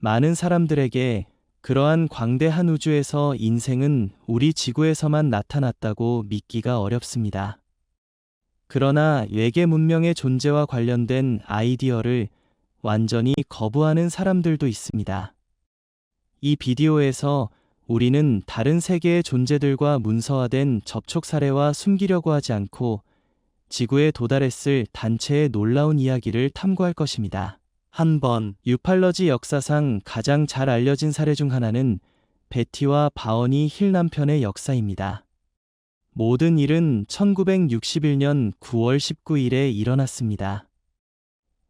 많은 사람들에게 그러한 광대한 우주에서 인생은 우리 지구에서만 나타났다고 믿기가 어렵습니다. 그러나 외계 문명의 존재와 관련된 아이디어를 완전히 거부하는 사람들도 있습니다. 이 비디오에서 우리는 다른 세계의 존재들과 문서화된 접촉 사례와 숨기려고 하지 않고 지구에 도달했을 단체의 놀라운 이야기를 탐구할 것입니다. 한 번, 유팔러지 역사상 가장 잘 알려진 사례 중 하나는 베티와 바언이 힐 남편의 역사입니다. 모든 일은 1961년 9월 19일에 일어났습니다.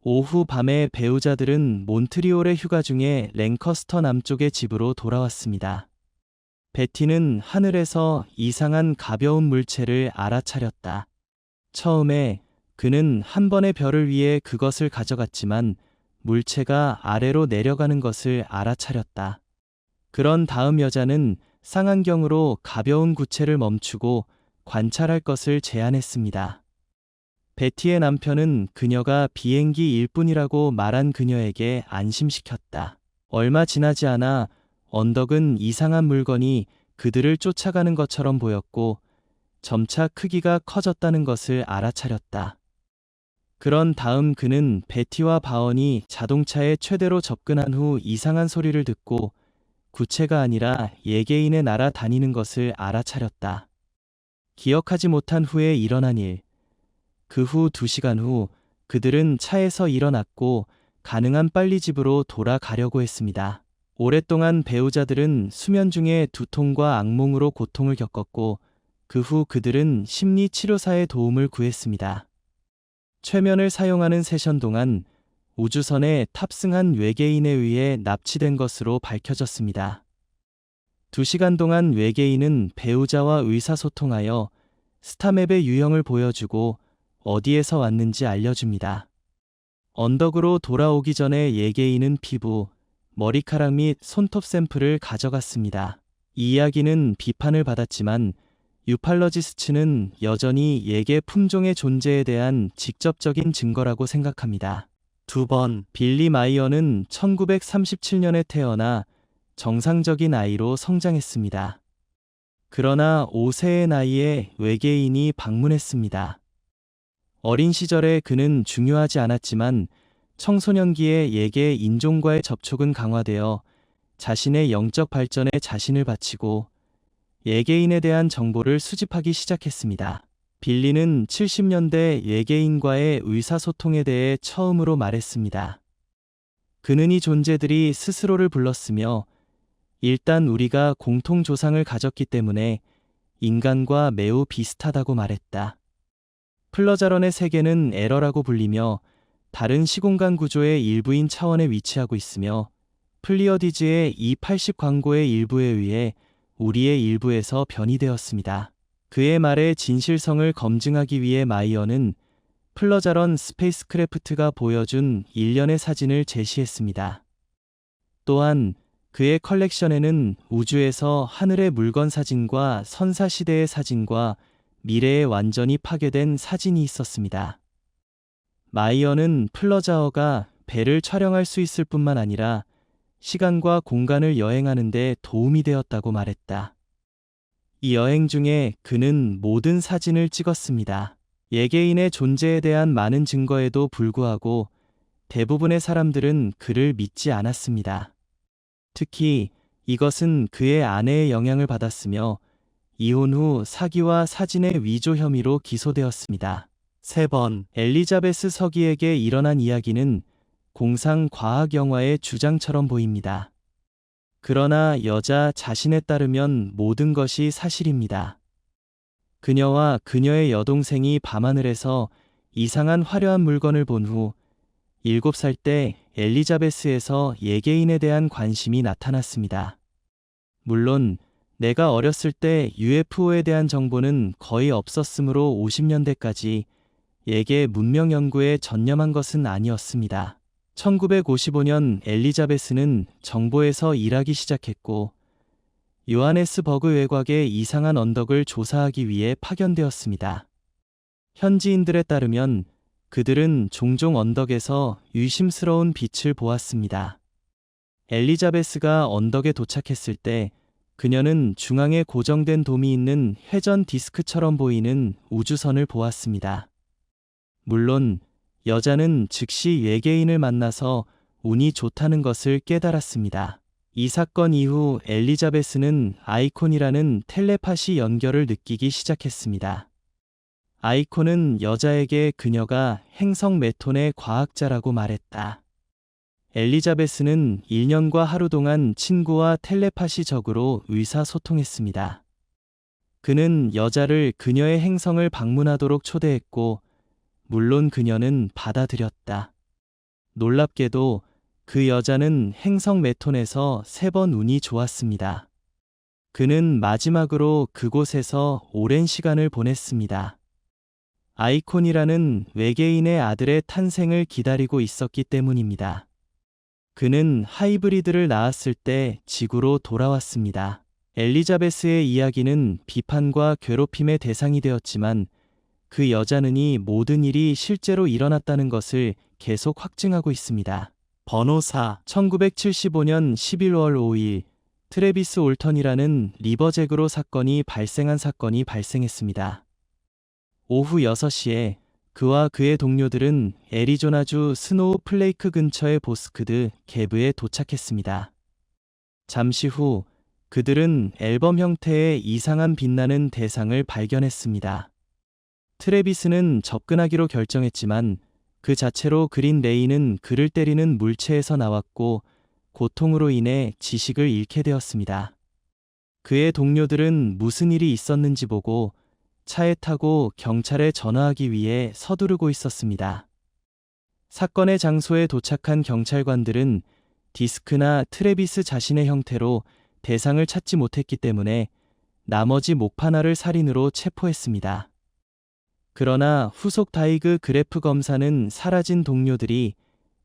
오후 밤에 배우자들은 몬트리올의 휴가 중에 랭커스터 남쪽의 집으로 돌아왔습니다. 베티는 하늘에서 이상한 가벼운 물체를 알아차렸다. 처음에 그는 한 번의 별을 위해 그것을 가져갔지만 물체가 아래로 내려가는 것을 알아차렸다. 그런 다음 여자는 쌍안경으로 가벼운 구체를 멈추고 관찰할 것을 제안했습니다. 베티의 남편은 그녀가 비행기 일뿐이라고 말한 그녀에게 안심시켰다. 얼마 지나지 않아 언덕은 이상한 물건이 그들을 쫓아가는 것처럼 보였고 점차 크기가 커졌다는 것을 알아차렸다. 그런 다음 그는 베티와 바언이 자동차에 최대로 접근한 후 이상한 소리를 듣고 구체가 아니라 예개인의 날아 다니는 것을 알아차렸다. 기억하지 못한 후에 일어난 일. 그후두 시간 후 그들은 차에서 일어났고 가능한 빨리 집으로 돌아가려고 했습니다. 오랫동안 배우자들은 수면 중에 두통과 악몽으로 고통을 겪었고 그 후 그들은 심리 치료사의 도움을 구했습니다. 최면을 사용하는 세션 동안 우주선에 탑승한 외계인에 의해 납치된 것으로 밝혀졌습니다. 두 시간 동안 외계인은 배우자와 의사소통하여 스타맵의 유형을 보여주고 어디에서 왔는지 알려줍니다. 언덕으로 돌아오기 전에 예개인은 피부, 머리카락 및 손톱 샘플을 가져갔습니다. 이 이야기는 비판을 받았지만 유팔러지스츠는 여전히 예계 품종의 존재에 대한 직접적인 증거라고 생각합니다. 두 번, 빌리 마이어는 1937년에 태어나 정상적인 아이로 성장했습니다. 그러나 5세의 나이에 외계인이 방문했습니다. 어린 시절에 그는 중요하지 않았지만 청소년기에 예계 인종과의 접촉은 강화되어 자신의 영적 발전에 자신을 바치고 예계인에 대한 정보를 수집하기 시작했습니다. 빌리는 70년대 예계인과의 의사소통에 대해 처음으로 말했습니다. 그는 이 존재들이 스스로를 불렀으며 일단 우리가 공통 조상을 가졌기 때문에 인간과 매우 비슷하다고 말했다. 플러자런의 세계는 에러라고 불리며 다른 시공간 구조의 일부인 차원에 위치하고 있으며 플리어디즈의 E80 광고의 일부에 의해 우리의 일부에서 변이 되었습니다. 그의 말의 진실성을 검증하기 위해 마이어는 플러자런 스페이스크래프트가 보여준 일련의 사진을 제시했습니다. 또한 그의 컬렉션에는 우주에서 하늘의 물건 사진과 선사 시대의 사진과 미래에 완전히 파괴된 사진이 있었습니다. 마이어는 플러자어가 배를 촬영할 수 있을 뿐만 아니라 시간과 공간을 여행하는 데 도움이 되었다고 말했다. 이 여행 중에 그는 모든 사진을 찍었습니다. 예개인의 존재에 대한 많은 증거에도 불구하고 대부분의 사람들은 그를 믿지 않았습니다. 특히 이것은 그의 아내의 영향을 받았으며 이혼 후 사기와 사진의 위조 혐의로 기소되었습니다. 세 번 엘리자베스 서기에게 일어난 이야기는 공상 과학 영화의 주장처럼 보입니다. 그러나 여자 자신에 따르면 모든 것이 사실입니다. 그녀와 그녀의 여동생이 밤하늘에서 이상한 화려한 물건을 본 후 7살 때 엘리자베스에서 예개인에 대한 관심이 나타났습니다. 물론 내가 어렸을 때 UFO에 대한 정보는 거의 없었으므로 50년대까지 예계 문명 연구에 전념한 것은 아니었습니다. 1955년 엘리자베스는 정보에서 일하기 시작했고 요하네스버그 외곽의 이상한 언덕을 조사하기 위해 파견되었습니다. 현지인들에 따르면 그들은 종종 언덕에서 유심스러운 빛을 보았습니다. 엘리자베스가 언덕에 도착했을 때 그녀는 중앙에 고정된 돔이 있는 회전 디스크처럼 보이는 우주선을 보았습니다. 물론 여자는 즉시 외계인을 만나서 운이 좋다는 것을 깨달았습니다. 이 사건 이후 엘리자베스는 아이콘이라는 텔레파시 연결을 느끼기 시작했습니다. 아이콘은 여자에게 그녀가 행성 메톤의 과학자라고 말했다. 엘리자베스는 1년과 하루 동안 친구와 텔레파시적으로 의사소통했습니다. 그는 여자를 그녀의 행성을 방문하도록 초대했고, 물론 그녀는 받아들였다. 놀랍게도 그 여자는 행성 메톤에서 세 번 운이 좋았습니다. 그는 마지막으로 그곳에서 오랜 시간을 보냈습니다. 아이콘이라는 외계인의 아들의 탄생을 기다리고 있었기 때문입니다. 그는 하이브리드를 낳았을 때 지구로 돌아왔습니다. 엘리자베스의 이야기는 비판과 괴롭힘의 대상이 되었지만 그 여자는 이 모든 일이 실제로 일어났다는 것을 계속 확증하고 있습니다. 번호 4 1975년 11월 5일 트레비스 올턴이라는 리버잭으로 사건이 발생한 사건이 발생했습니다. 오후 6시에 그와 그의 동료들은 애리조나주 스노우 플레이크 근처의 보스크드 개브에 도착했습니다. 잠시 후 그들은 앨범 형태의 이상한 빛나는 대상을 발견했습니다. 트레비스는 접근하기로 결정했지만 그 자체로 그린 레이는 그를 때리는 물체에서 나왔고 고통으로 인해 지식을 잃게 되었습니다. 그의 동료들은 무슨 일이 있었는지 보고 차에 타고 경찰에 전화하기 위해 서두르고 있었습니다. 사건의 장소에 도착한 경찰관들은 디스크나 트레비스 자신의 형태로 대상을 찾지 못했기 때문에 나머지 목파나를 살인으로 체포했습니다. 그러나 후속 다이그 그래프 검사는 사라진 동료들이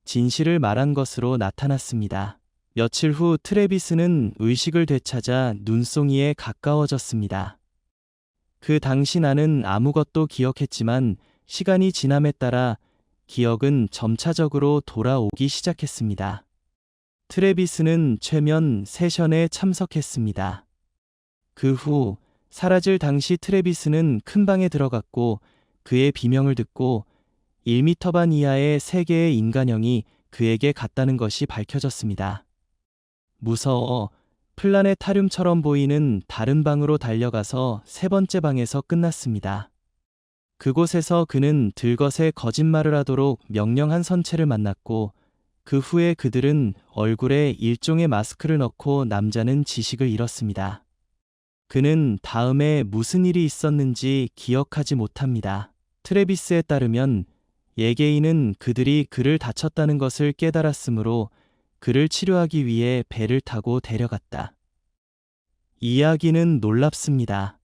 진실을 말한 것으로 나타났습니다. 며칠 후 트레비스는 의식을 되찾아 눈송이에 가까워졌습니다. 그 당시 나는 아무것도 기억했지만 시간이 지남에 따라 기억은 점차적으로 돌아오기 시작했습니다. 트레비스는 최면 세션에 참석했습니다. 그 후 사라질 당시 트레비스는 큰 방에 들어갔고 그의 비명을 듣고 1미터 반 이하의 세 개의 인간형이 그에게 갔다는 것이 밝혀졌습니다. 무서워 플라네타륨처럼 보이는 다른 방으로 달려가서 세 번째 방에서 끝났습니다. 그곳에서 그는 들것에 거짓말을 하도록 명령한 선체를 만났고 그 후에 그들은 얼굴에 일종의 마스크를 넣고 남자는 지식을 잃었습니다. 그는 다음에 무슨 일이 있었는지 기억하지 못합니다. 트레비스에 따르면 예게인은 그들이 그를 다쳤다는 것을 깨달았으므로 그를 치료하기 위해 배를 타고 데려갔다. 이야기는 놀랍습니다.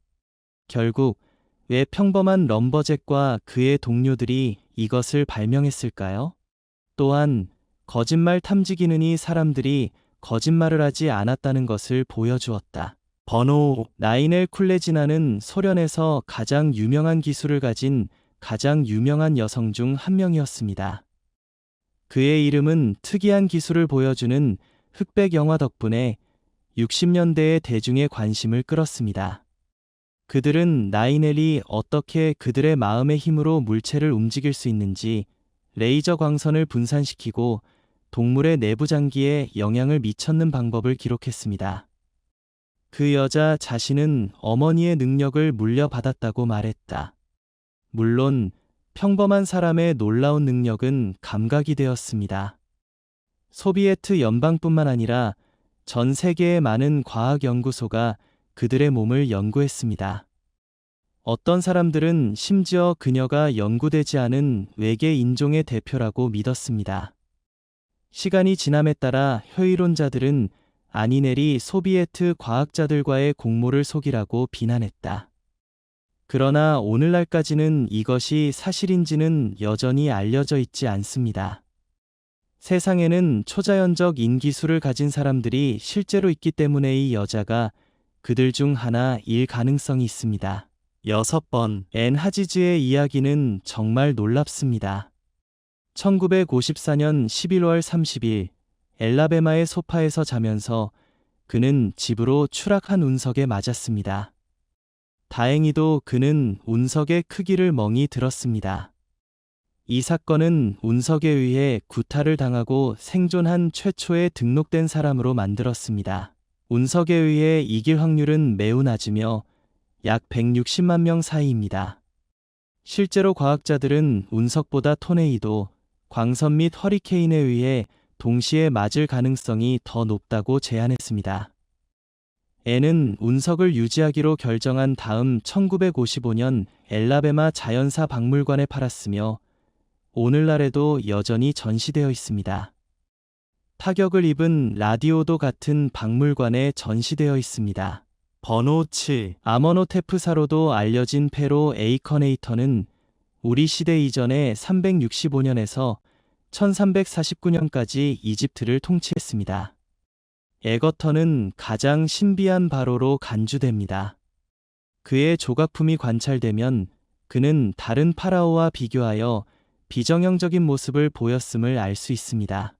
결국 왜 평범한 럼버잭과 그의 동료들이 이것을 발명했을까요? 또한 거짓말 탐지기는이 사람들이 거짓말을 하지 않았다는 것을 보여주었다. 번호 9엘 쿨레지나는 소련에서 가장 유명한 기술을 가진 가장 유명한 여성 중 한 명이었습니다. 그의 이름은 특이한 기술을 보여주는 흑백 영화 덕분에 60년대의 대중의 관심을 끌었습니다. 그들은 나이넬이 어떻게 그들의 마음의 힘으로 물체를 움직일 수 있는지 레이저 광선을 분산시키고 동물의 내부 장기에 영향을 미쳤는 방법을 기록했습니다. 그 여자 자신은 어머니의 능력을 물려받았다고 말했다. 물론 평범한 사람의 놀라운 능력은 감각이 되었습니다. 소비에트 연방뿐만 아니라 전 세계의 많은 과학 연구소가 그들의 몸을 연구했습니다. 어떤 사람들은 심지어 그녀가 연구되지 않은 외계 인종의 대표라고 믿었습니다. 시간이 지남에 따라 효이론자들은 아니넬이 소비에트 과학자들과의 공모를 속이라고 비난했다. 그러나 오늘날까지는 이것이 사실인지는 여전히 알려져 있지 않습니다. 세상에는 초자연적 인기수를 가진 사람들이 실제로 있기 때문에 이 여자가 그들 중 하나일 가능성이 있습니다. 여섯 번, 앤 하지즈의 이야기는 정말 놀랍습니다. 1954년 11월 30일, 엘라베마의 소파에서 자면서 그는 집으로 추락한 운석에 맞았습니다. 다행히도 그는 운석의 크기를 멍이 들었습니다. 이 사건은 운석에 의해 구타를 당하고 생존한 최초의 등록된 사람으로 만들었습니다. 운석에 의해 이길 확률은 매우 낮으며 약 160만 명 사이입니다. 실제로 과학자들은 운석보다 토네이도, 광선 및 허리케인에 의해 동시에 맞을 가능성이 더 높다고 제안했습니다. N은 운석을 유지하기로 결정한 다음 1955년 엘라베마 자연사 박물관에 팔았으며 오늘날에도 여전히 전시되어 있습니다. 타격을 입은 라디오도 같은 박물관에 전시되어 있습니다. 번호 7 아머노테프사로도 알려진 페로 에이커네이터는 우리 시대 이전에 365년에서 1349년까지 이집트를 통치했습니다. 에거턴은 가장 신비한 바로로 간주됩니다. 그의 조각품이 관찰되면 그는 다른 파라오와 비교하여 비정형적인 모습을 보였음을 알 수 있습니다.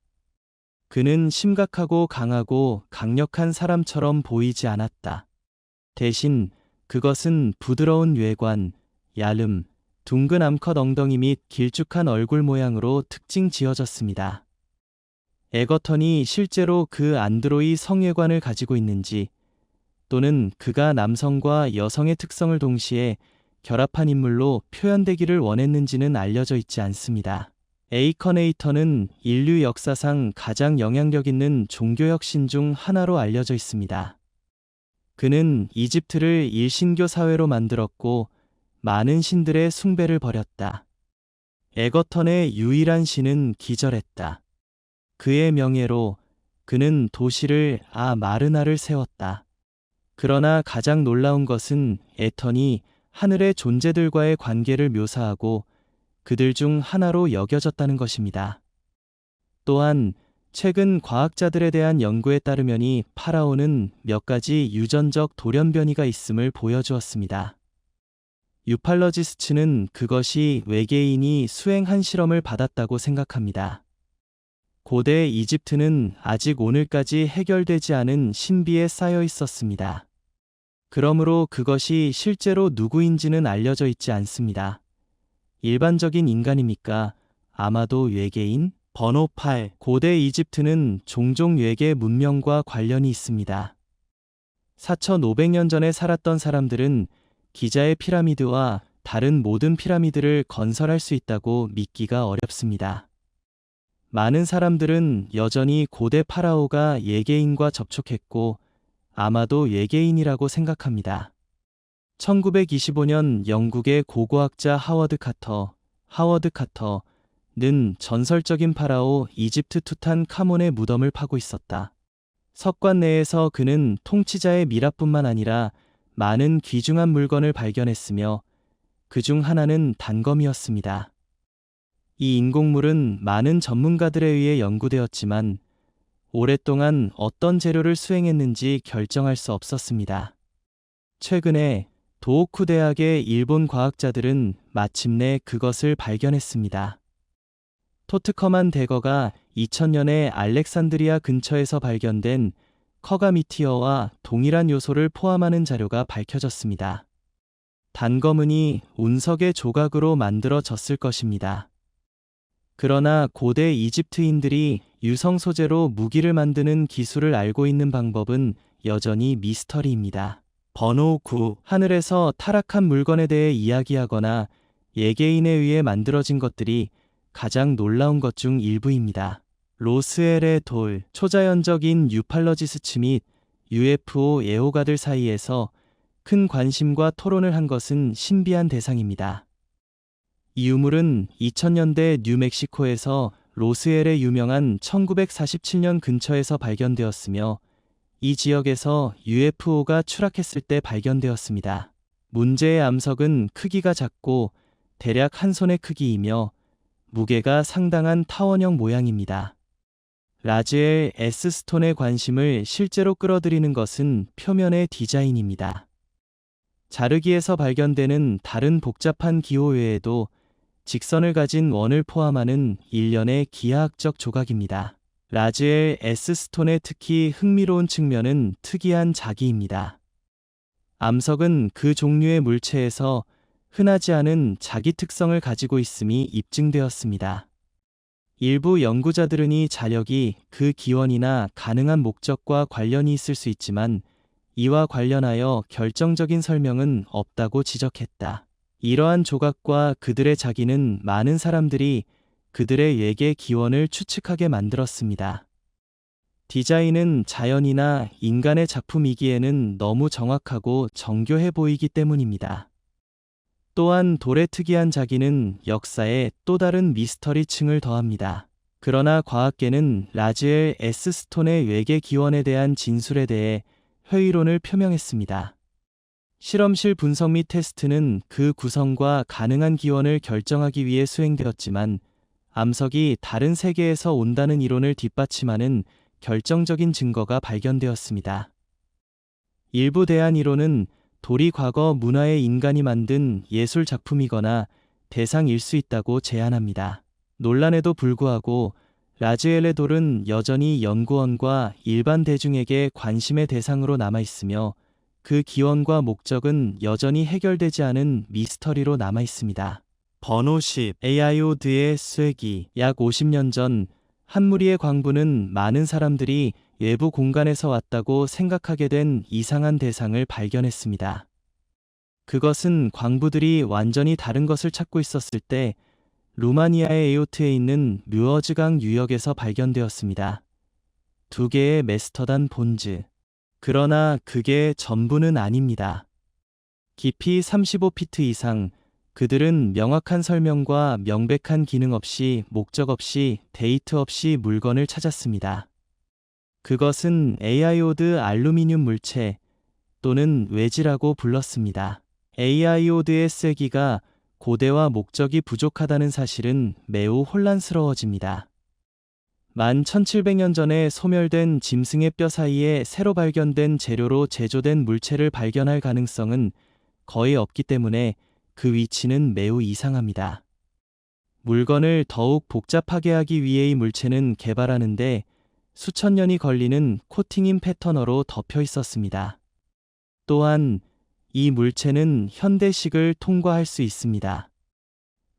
그는 심각하고 강하고 강력한 사람처럼 보이지 않았다. 대신 그것은 부드러운 외관, 얇음, 둥근 암컷 엉덩이 및 길쭉한 얼굴 모양으로 특징 지어졌습니다. 에거턴이 실제로 그 안드로이 성외관을 가지고 있는지 또는 그가 남성과 여성의 특성을 동시에 결합한 인물로 표현되기를 원했는지는 알려져 있지 않습니다. 에이커네이터는 인류 역사상 가장 영향력 있는 종교혁신 중 하나로 알려져 있습니다. 그는 이집트를 일신교 사회로 만들었고 많은 신들의 숭배를 벌였다. 에거턴의 유일한 신은 기절했다. 그의 명예로 그는 도시를 아 마르나를 세웠다. 그러나 가장 놀라운 것은 에턴이 하늘의 존재들과의 관계를 묘사하고 그들 중 하나로 여겨졌다는 것입니다. 또한 최근 과학자들에 대한 연구에 따르면 이 파라오는 몇 가지 유전적 돌연변이가 있음을 보여주었습니다. 유팔러지스츠는 그것이 외계인이 수행한 실험을 받았다고 생각합니다. 고대 이집트는 아직 오늘까지 해결되지 않은 신비에 쌓여 있었습니다. 그러므로 그것이 실제로 누구인지는 알려져 있지 않습니다. 일반적인 인간입니까? 아마도 외계인? 번호 8. 고대 이집트는 종종 외계 문명과 관련이 있습니다. 4,500년 전에 살았던 사람들은 기자의 피라미드와 다른 모든 피라미드를 건설할 수 있다고 믿기가 어렵습니다. 많은 사람들은 여전히 고대 파라오가 예개인과 접촉했고 아마도 예개인이라고 생각합니다. 1925년 영국의 고고학자 하워드 카터, 하워드 카터는 전설적인 파라오 이집트 투탄 카몬의 무덤을 파고 있었다. 석관 내에서 그는 통치자의 미라뿐만 아니라 많은 귀중한 물건을 발견했으며 그 중 하나는 단검이었습니다. 이 인공물은 많은 전문가들에 의해 연구되었지만 오랫동안 어떤 재료를 수행했는지 결정할 수 없었습니다. 최근에 도호쿠 대학의 일본 과학자들은 마침내 그것을 발견했습니다. 토트커만 대거가 2000년에 알렉산드리아 근처에서 발견된 커가미티어와 동일한 요소를 포함하는 자료가 밝혀졌습니다. 단검은이 운석의 조각으로 만들어졌을 것입니다. 그러나 고대 이집트인들이 유성 소재로 무기를 만드는 기술을 알고 있는 방법은 여전히 미스터리입니다. 번호 9. 하늘에서 타락한 물건에 대해 이야기하거나 예개인에 의해 만들어진 것들이 가장 놀라운 것 중 일부입니다. 로스엘의 돌, 초자연적인 유팔러지스츠 및 UFO 애호가들 사이에서 큰 관심과 토론을 한 것은 신비한 대상입니다. 이 유물은 2000년대 뉴멕시코에서 로스엘의 유명한 1947년 근처에서 발견되었으며 이 지역에서 UFO가 추락했을 때 발견되었습니다. 문제의 암석은 크기가 작고 대략 한 손의 크기이며 무게가 상당한 타원형 모양입니다. 라즈엘 S 스톤의 관심을 실제로 끌어들이는 것은 표면의 디자인입니다. 자르기에서 발견되는 다른 복잡한 기호 외에도 직선을 가진 원을 포함하는 일련의 기하학적 조각입니다. 라즈엘 S 스톤의 특히 흥미로운 측면은 특이한 자기입니다. 암석은 그 종류의 물체에서 흔하지 않은 자기 특성을 가지고 있음이 입증되었습니다. 일부 연구자들은 이 자력이 그 기원이나 가능한 목적과 관련이 있을 수 있지만 이와 관련하여 결정적인 설명은 없다고 지적했다. 이러한 조각과 그들의 자기는 많은 사람들이 그들의 외계 기원을 추측하게 만들었습니다. 디자인은 자연이나 인간의 작품이기에는 너무 정확하고 정교해 보이기 때문입니다. 또한 돌의 특이한 자기는 역사에 또 다른 미스터리 층을 더합니다. 그러나 과학계는 라즈엘 S 스톤의 외계 기원에 대한 진술에 대해 회의론을 표명했습니다. 실험실 분석 및 테스트는 그 구성과 가능한 기원을 결정하기 위해 수행되었지만 암석이 다른 세계에서 온다는 이론을 뒷받침하는 결정적인 증거가 발견되었습니다. 일부 대안 이론은 돌이 과거 문화의 인간이 만든 예술 작품이거나 대상일 수 있다고 제안합니다. 논란에도 불구하고 라즈엘의 돌은 여전히 연구원과 일반 대중에게 관심의 대상으로 남아 있으며 그 기원과 목적은 여전히 해결되지 않은 미스터리로 남아 있습니다. 번호 10 AIO드의 쐐기 약 50년 전 한 무리의 광부는 많은 사람들이 외부 공간에서 왔다고 생각하게 된 이상한 대상을 발견했습니다. 그것은 광부들이 완전히 다른 것을 찾고 있었을 때 루마니아의 에요트에 있는 뮤어즈강 유역에서 발견되었습니다. 두 개의 메스터단 본즈. 그러나 그게 전부는 아닙니다. 깊이 35피트 이상, 그들은 명확한 설명과 명백한 기능 없이 목적 없이 데이트 없이 물건을 찾았습니다. 그것은 AI오드 알루미늄 물체 또는 외지라고 불렀습니다. AI오드의 세기가 고대와 목적이 부족하다는 사실은 매우 혼란스러워집니다. 만 1700년 전에 소멸된 짐승의 뼈 사이에 새로 발견된 재료로 제조된 물체를 발견할 가능성은 거의 없기 때문에 그 위치는 매우 이상합니다. 물건을 더욱 복잡하게 하기 위해 이 물체는 개발하는데 수천 년이 걸리는 코팅인 패턴어로 덮여 있었습니다. 또한 이 물체는 현대식을 통과할 수 있습니다.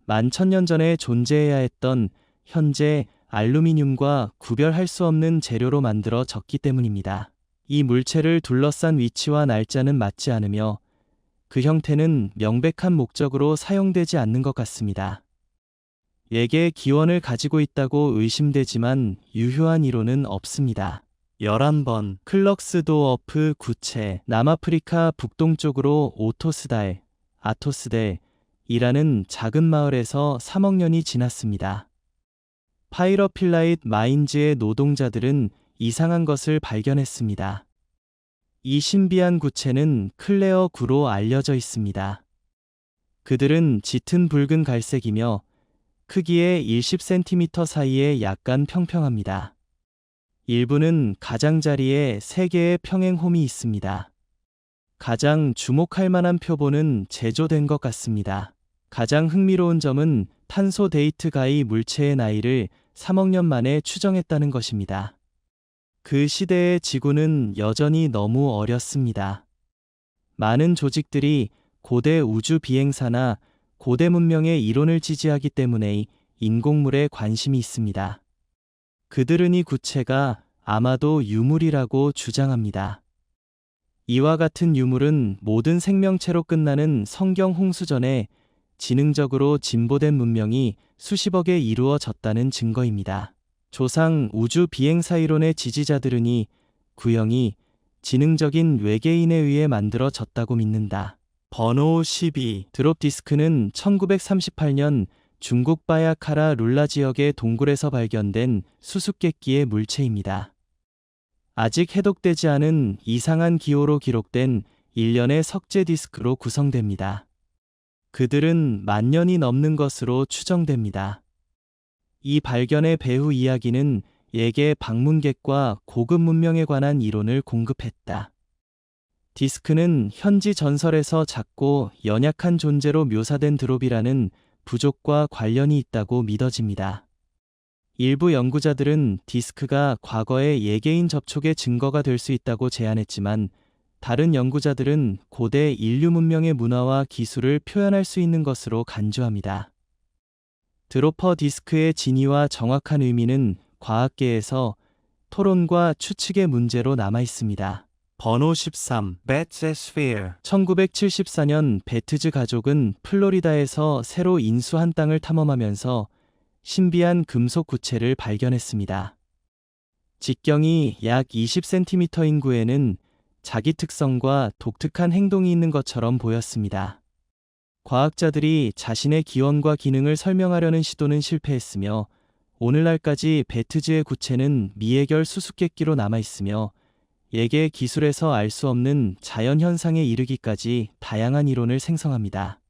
만천년 전에 존재해야 했던 현재 알루미늄과 구별할 수 없는 재료로 만들어졌기 때문입니다. 이 물체를 둘러싼 위치와 날짜는 맞지 않으며 그 형태는 명백한 목적으로 사용되지 않는 것 같습니다. 예계의 기원을 가지고 있다고 의심되지만 유효한 이론은 없습니다. 11번 클럭스 도어프 구체 남아프리카 북동쪽으로 오토스달, 아토스델 이라는 작은 마을에서 3억 년이 지났습니다. 파이러필라잇 마인즈의 노동자들은 이상한 것을 발견했습니다. 이 신비한 구체는 클레어 구로 알려져 있습니다. 그들은 짙은 붉은 갈색이며 크기의 10cm 사이에 약간 평평합니다. 일부는 가장자리에 3개의 평행 홈이 있습니다. 가장 주목할 만한 표본은 제조된 것 같습니다. 가장 흥미로운 점은 탄소 데이트 가이 물체의 나이를 3억 년 만에 추정했다는 것입니다. 그 시대의 지구는 여전히 너무 어렸습니다. 많은 조직들이 고대 우주 비행사나 고대 문명의 이론을 지지하기 때문에 인공물에 관심이 있습니다. 그들은 이 구체가 아마도 유물이라고 주장합니다. 이와 같은 유물은 모든 생명체로 끝나는 성경 홍수 전에 지능적으로 진보된 문명이 수십억에 이루어졌다는 증거입니다. 조상 우주 비행사 이론의 지지자들은 이 구형이 지능적인 외계인에 의해 만들어졌다고 믿는다. 번호 12 드롭 디스크는 1938년 중국 바야카라 룰라 지역의 동굴에서 발견된 수수께끼의 물체입니다. 아직 해독되지 않은 이상한 기호로 기록된 일련의 석재 디스크로 구성됩니다. 그들은 만 년이 넘는 것으로 추정됩니다. 이 발견의 배후 이야기는 예계 방문객과 고급 문명에 관한 이론을 공급했다. 디스크는 현지 전설에서 작고 연약한 존재로 묘사된 드롭이라는 부족과 관련이 있다고 믿어집니다. 일부 연구자들은 디스크가 과거의 예개인 접촉의 증거가 될 수 있다고 제안했지만 다른 연구자들은 고대 인류 문명의 문화와 기술을 표현할 수 있는 것으로 간주합니다. 드로퍼 디스크의 진위와 정확한 의미는 과학계에서 토론과 추측의 문제로 남아 있습니다. 번호 13. Betzesphere. 1974년 베트즈 가족은 플로리다에서 새로 인수한 땅을 탐험하면서 신비한 금속 구체를 발견했습니다. 직경이 약 20cm 인구에는 자기 특성과 독특한 행동이 있는 것처럼 보였습니다. 과학자들이 자신의 기원과 기능을 설명하려는 시도는 실패했으며 오늘날까지 베트즈의 구체는 미해결 수수께끼로 남아 있으며 예계 기술에서 알 수 없는 자연 현상에 이르기까지 다양한 이론을 생성합니다.